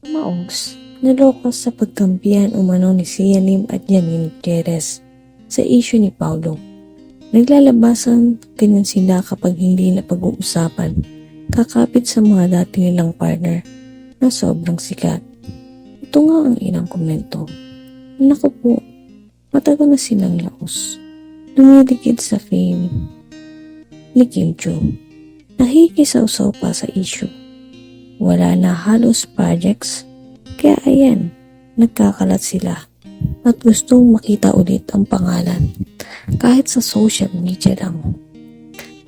Maogs, nalokas sa pagkampiyan umano ni Sia Lim at Janine Gutierrez sa isyu ni Paulo. Naglalabasan ganyan sila kapag hindi na pag-uusapan, kakapit sa mga dati nilang partner na sobrang sikat. Ito nga ang ilang komento. Naku po, matagal na silang laos. Dumidikit sa fame. Ni Kim Chu. Nakikisaw-saw pa sa issue. Wala na halos projects, kaya ayan, nagkakalat sila at gustong makita ulit ang pangalan kahit sa social media lang.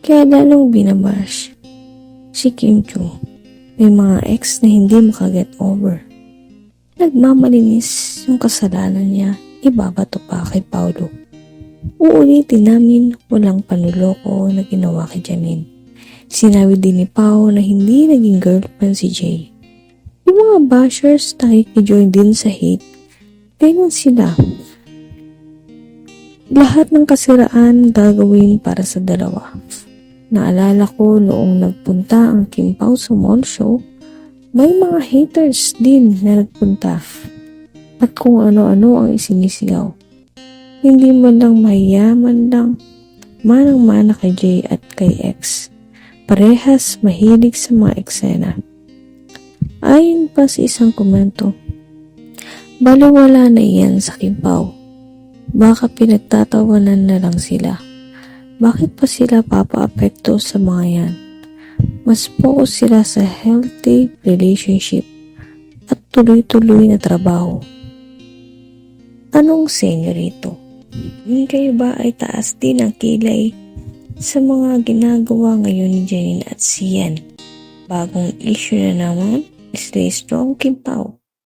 Kaya lalong binabash si Kim Chu. May mga ex na hindi makaget over. Nagmamalinis yung kasalanan niya, ibabato pa kay Paulo. Uulitin namin walang panuloko na ginawa kay Janine. Sinabi din ni Pao na hindi naging girlfriend si Jay. Yung mga bashers nakikijoin din sa hate. Ganyan sila. Lahat ng kasiraan gagawin para sa dalawa. Naalala ko noong nagpunta ang Kim Pao sa mall show, may mga haters din na nagpunta. At kung ano-ano ang isinisigaw. Hindi man lang mahiyaman lang, manang-mana kay Jay at kay X. Parehas mahilig sa mga eksena. Ayon pa sa isang komento, baliwala na iyan sa Kimpaw. Baka pinagtatawanan na lang sila. Bakit pa sila papaapekto sa mga yan? Mas focus sila sa healthy relationship at tuloy-tuloy na trabaho. Anong senyo rito? Yung kayo ba ay taas din ang kilay sa mga ginagawa ngayon ni Janine at Sian? Bagong issue na naman, stay strong, Kim Pao.